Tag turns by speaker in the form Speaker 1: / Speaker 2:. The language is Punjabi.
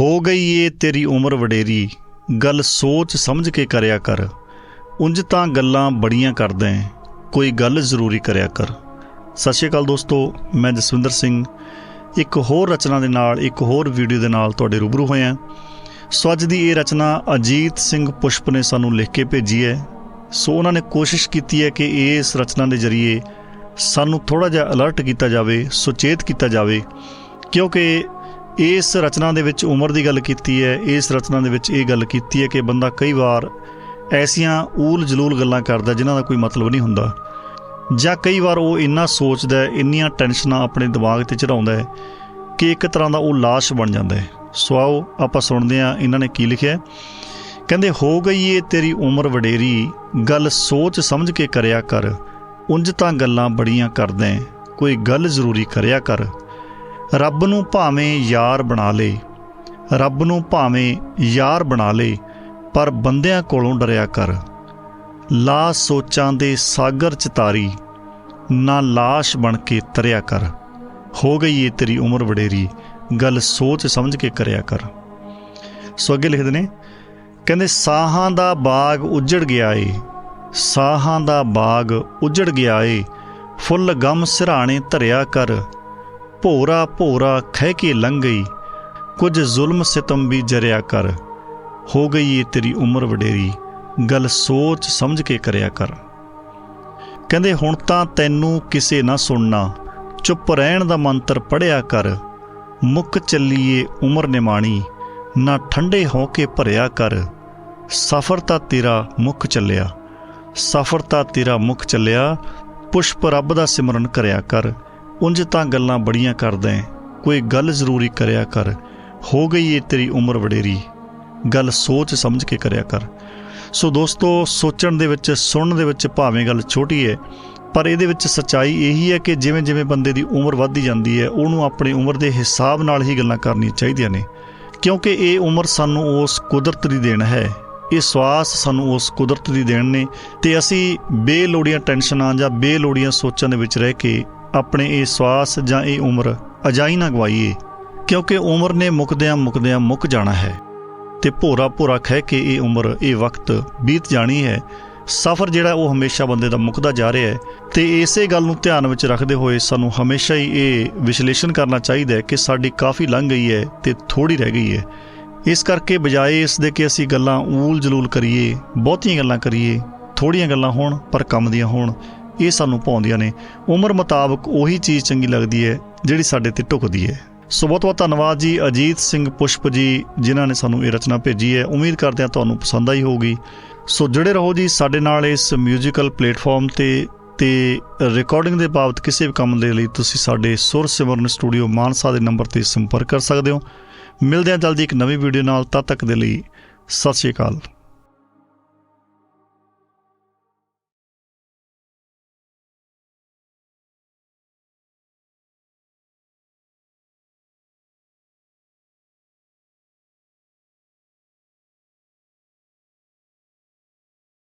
Speaker 1: ਹੋ ਗਈ ਏ ਤੇਰੀ ਉਮਰ ਵਡੇਰੀ। ਗੱਲ ਸੋਚ ਸਮਝ ਕੇ ਕਰਿਆ ਕਰ। ਉਂਝ ਤਾਂ ਗੱਲਾਂ ਬੜੀਆਂ ਕਰਦਾ ਹੈ ਕੋਈ ਗੱਲ ਜ਼ਰੂਰੀ ਕਰਿਆ ਕਰ। ਸਤਿ ਸ਼੍ਰੀ ਅਕਾਲ ਦੋਸਤੋ, ਮੈਂ ਜਸਵਿੰਦਰ ਸਿੰਘ। ਇੱਕ ਹੋਰ ਰਚਨਾ ਦੇ ਨਾਲ, ਇੱਕ ਹੋਰ ਵੀਡੀਓ ਦੇ ਨਾਲ ਤੁਹਾਡੇ ਰੂਬਰੂ ਹੋਇਆ ਸੋ ਅੱਜ ਦੀ ਇਹ ਰਚਨਾ ਅਜੀਤ ਸਿੰਘ ਪੁਸ਼ਪ ਨੇ ਸਾਨੂੰ ਲਿਖ ਕੇ ਭੇਜੀ ਹੈ। ਸੋ ਉਹਨਾਂ ਨੇ ਕੋਸ਼ਿਸ਼ ਕੀਤੀ ਹੈ ਕਿ ਇਸ ਰਚਨਾ ਦੇ ਜ਼ਰੀਏ ਸਾਨੂੰ ਥੋੜਾ ਜਿਹਾ ਅਲਰਟ ਕੀਤਾ ਜਾਵੇ, ਸੁਚੇਤ ਕੀਤਾ ਜਾਵੇ। ਕਿਉਂਕਿ ਇਸ ਰਚਨਾ ਦੇ ਵਿੱਚ ਉਮਰ ਦੀ ਗੱਲ ਕੀਤੀ ਹੈ, ਇਸ ਰਚਨਾ ਦੇ ਵਿੱਚ ਇਹ ਗੱਲ ਕੀਤੀ ਹੈ ਕਿ ਬੰਦਾ ਕਈ ਵਾਰ ਐਸੀਆਂ ਊਲ ਜਲੂਲ ਗੱਲਾਂ ਕਰਦਾ ਜਿਨ੍ਹਾਂ ਦਾ ਕੋਈ ਮਤਲਬ ਨਹੀਂ ਹੁੰਦਾ ਜਾਂ ਕਈ ਵਾਰ ਉਹ ਇੰਨਾ ਸੋਚਦਾ ਹੈ, ਇੰਨੀਆਂ ਟੈਨਸ਼ਨਾਂ ਆਪਣੇ ਦਿਮਾਗ ਤੇ ਚੜਾਉਂਦਾ ਹੈ ਕਿ ਇੱਕ ਤਰ੍ਹਾਂ ਦਾ ਉਹ ਲਾਸ਼ ਬਣ ਜਾਂਦਾ ਹੈ। ਸੋ ਆਓ ਆਪਾਂ ਸੁਣਦੇ ਹਾਂ ਇਹਨਾਂ ਨੇ ਕੀ ਲਿਖਿਆ ਕਹਿੰਦੇ, ਹੋ ਗਈ ਏ ਤੇਰੀ ਉਮਰ ਵਡੇਰੀ, ਗੱਲ ਸੋਚ ਸਮਝ ਕੇ ਕਰਿਆ ਕਰ, ਉਂਝ ਤਾਂ ਗੱਲਾਂ ਬੜੀਆਂ ਕਰਦਾ ਕੋਈ ਗੱਲ ਜ਼ਰੂਰੀ ਕਰਿਆ ਕਰ। ਰੱਬ ਨੂੰ ਭਾਵੇਂ ਯਾਰ ਬਣਾ ਲੇ, ਰੱਬ ਨੂੰ ਭਾਵੇਂ ਯਾਰ ਬਣਾ ਲੇ, ਪਰ ਬੰਦਿਆਂ ਕੋਲੋਂ ਡਰਿਆ ਕਰ। ਲਾ ਸੋਚਾਂ ਦੇ ਸਾਗਰ ਚ ਤਾਰੀ, ਨਾ ਲਾਸ਼ ਬਣ ਕੇ ਤਰਿਆ ਕਰ। ਹੋ ਗਈ ਏ ਤੇਰੀ ਉਮਰ ਵਡੇਰੀ, ਗੱਲ ਸੋਚ ਸਮਝ ਕੇ ਕਰਿਆ ਕਰ। ਸੋ ਅੱਗੇ ਲਿਖਦੇ ਨੇ, ਕਹਿੰਦੇ, ਸਾਹਾਂ ਦਾ ਬਾਗ ਉਜੜ ਗਿਆ ਏ, ਸਾਹਾਂ ਦਾ ਬਾਗ ਉਜੜ ਗਿਆ ਏ, ਫੁੱਲ ਗਮ ਸਿਰਾਣੇ ਧਰਿਆ ਕਰ ਭੋਰਾ ਭੋਰਾ ਖਹਿ ਕੇ ਲੰਘ ਗਈ। ਕੁਝ ਜ਼ੁਲਮ ਸਿਤਮ ਵੀ ਜਰਿਆ ਕਰ। ਹੋ ਗਈ ਏ ਤੇਰੀ ਉਮਰ ਵਡੇਰੀ। ਗੱਲ ਸੋਚ ਸਮਝ ਕੇ ਕਰਿਆ ਕਰ। ਕਹਿੰਦੇ, ਹੁਣ ਤਾਂ ਤੈਨੂੰ ਕਿਸੇ ਨਾ ਸੁਣਨਾ। ਚੁੱਪ ਰਹਿਣ ਦਾ ਮੰਤਰ ਪੜਿਆ ਕਰ। ਮੁੱਕ ਚੱਲੀਏ ਉਮਰ ਨਿਮਾਣੀ। ਨਾ ਠੰਡੇ ਹੋ ਕੇ ਭਰਿਆ ਕਰ। ਸਫਰ ਤਾਂ ਤੇਰਾ ਮੁੱਖ ਚੱਲਿਆ। ਸਫਰ ਤਾਂ ਤੇਰਾ ਮੁੱਖ ਚੱਲਿਆ। ਪੁਸ਼ਪ ਰੱਬ ਦਾ ਸਿਮਰਨ ਕਰਿਆ ਕਰ। ਉਂਝ ਤਾਂ ਗੱਲਾਂ ਬੜੀਆਂ ਕਰਦਾ ਏਂ, ਕੋਈ ਗੱਲ ਜ਼ਰੂਰੀ ਕਰਿਆ ਕਰ। ਹੋ ਗਈ ਏ ਤੇਰੀ ਉਮਰ ਵਡੇਰੀ। ਗੱਲ ਸੋਚ ਸਮਝ ਕੇ ਕਰਿਆ ਕਰ। ਸੋ ਦੋਸਤੋ ਸੋਚਣ ਦੇ ਵਿੱਚ ਸੁਣਨ ਦੇ ਵਿੱਚ ਭਾਵੇਂ ਗੱਲ ਛੋਟੀ ਹੈ ਪਰ ਇਹਦੇ ਵਿੱਚ ਸੱਚਾਈ ਇਹੀ ਹੈ ਕਿ ਜਿਵੇਂ ਜਿਵੇਂ ਬੰਦੇ ਦੀ ਉਮਰ ਵੱਧਦੀ ਜਾਂਦੀ ਹੈ ਉਹਨੂੰ ਆਪਣੀ ਉਮਰ ਦੇ ਹਿਸਾਬ ਨਾਲ ਹੀ ਗੱਲਾਂ ਕਰਨੀਆਂ ਚਾਹੀਦੀਆਂ ਨੇ। ਕਿਉਂਕਿ ਇਹ ਉਮਰ ਸਾਨੂੰ ਉਸ ਕੁਦਰਤ ਦੀ ਦੇਣ ਹੈ। ਇਹ ਸਵਾਸ ਸਾਨੂੰ ਉਸ ਕੁਦਰਤ ਦੀ ਦੇਣ ਨੇ ਤੇ ਅਸੀਂ ਬੇਲੋੜੀਆਂ ਟੈਨਸ਼ਨਾਂ ਜਾਂ ਬੇਲੋੜੀਆਂ ਸੋਚਾਂ ਦੇ ਵਿੱਚ ਰਹਿ ਕੇ ਆਪਣੇ ਇਹ ਸਵਾਸ ਜਾਂ ਇਹ ਉਮਰ ਅਜਾਈ ਨਾ ਗਵਾਈਏ, ਕਿਉਂਕਿ ਉਮਰ ਨੇ ਮੁੱਕਦਿਆਂ ਮੁੱਕਦਿਆਂ ਮੁੱਕ ਜਾਣਾ ਹੈ। ਤੇ ਭੋਰਾ ਭੋਰਾ ਖਹਿ ਕੇ ਇਹ ਉਮਰ, ਇਹ ਵਕਤ ਬੀਤ ਜਾਣੀ ਹੈ। ਸਫ਼ਰ ਜਿਹੜਾ ਉਹ ਹਮੇਸ਼ਾ ਬੰਦੇ ਦਾ ਮੁੱਕਦਾ ਜਾ ਰਿਹਾ ਹੈ। ਤੇ ਇਸੇ ਗੱਲ ਨੂੰ ਧਿਆਨ ਵਿੱਚ ਰੱਖਦੇ ਹੋਏ ਸਾਨੂੰ ਹਮੇਸ਼ਾ ਹੀ ਇਹ ਵਿਸ਼ਲੇਸ਼ਣ ਕਰਨਾ ਚਾਹੀਦਾ ਹੈ ਕਿ ਸਾਡੀ ਕਾਫੀ ਲੰਘ ਗਈ ਹੈ ਤੇ ਥੋੜੀ ਰਹਿ ਗਈ ਹੈ। ਇਸ ਕਰਕੇ ਬਜਾਏ ਇਸ ਦੇ ਕਿ ਅਸੀਂ ਗੱਲਾਂ ਊਲ ਜਲੂਲ ਕਰੀਏ, ਬਹੁਤੀਆਂ ਗੱਲਾਂ ਕਰੀਏ ਥੋੜੀਆਂ ਗੱਲਾਂ ਹੋਣ ਪਰ ਕੰਮ ਦੀਆਂ ਹੋਣ ਇਹ ਸਾਨੂੰ ਪਾਉਂਦੀਆਂ ਨੇ। ਉਮਰ ਮੁਤਾਬਕ ਉਹੀ ਚੀਜ਼ ਚੰਗੀ ਲੱਗਦੀ ਹੈ, ਜਿਹੜੀ ਸਾਡੇ ਤੇ ਢੁਕਦੀ ਹੈ। ਸੋ ਬਹੁਤ ਬਹੁਤ ਧੰਨਵਾਦ ਜੀ ਅਜੀਤ ਸਿੰਘ ਪੁਸ਼ਪ ਜੀ, ਜਿਨ੍ਹਾਂ ਨੇ ਸਾਨੂੰ ਇਹ ਰਚਨਾ ਭੇਜੀ ਹੈ। ਉਮੀਦ ਕਰਦੇ ਹਾਂ ਤੁਹਾਨੂੰ ਪਸੰਦ ਆਈ ਹੋਊਗੀ। ਸੋ ਜੁੜੇ ਰਹੋ ਜੀ ਸਾਡੇ ਨਾਲ ਇਸ ਮਿਊਜ਼ੀਕਲ ਪਲੇਟਫਾਰਮ ਤੇ ਤੇ ਰਿਕਾਰਡਿੰਗ ਦੇ ਬਾਬਤ ਕਿਸੇ ਵੀ ਕੰਮ ਦੇ ਲਈ ਤੁਸੀਂ ਸਾਡੇ ਸੁਰ ਸਿਮਰਨ ਸਟੂਡੀਓ ਮਾਨਸਾ ਦੇ ਨੰਬਰ ਤੇ ਸੰਪਰਕ ਕਰ ਸਕਦੇ ਹੋ। ਮਿਲਦੇ ਹਾਂ ਜਲਦੀ ਇੱਕ ਨਵੀਂ ਵੀਡੀਓ ਨਾਲ। ਤਦ ਤੱਕ ਦੇ ਲਈ ਸਤਿ ਸ਼੍ਰੀ ਅਕਾਲ।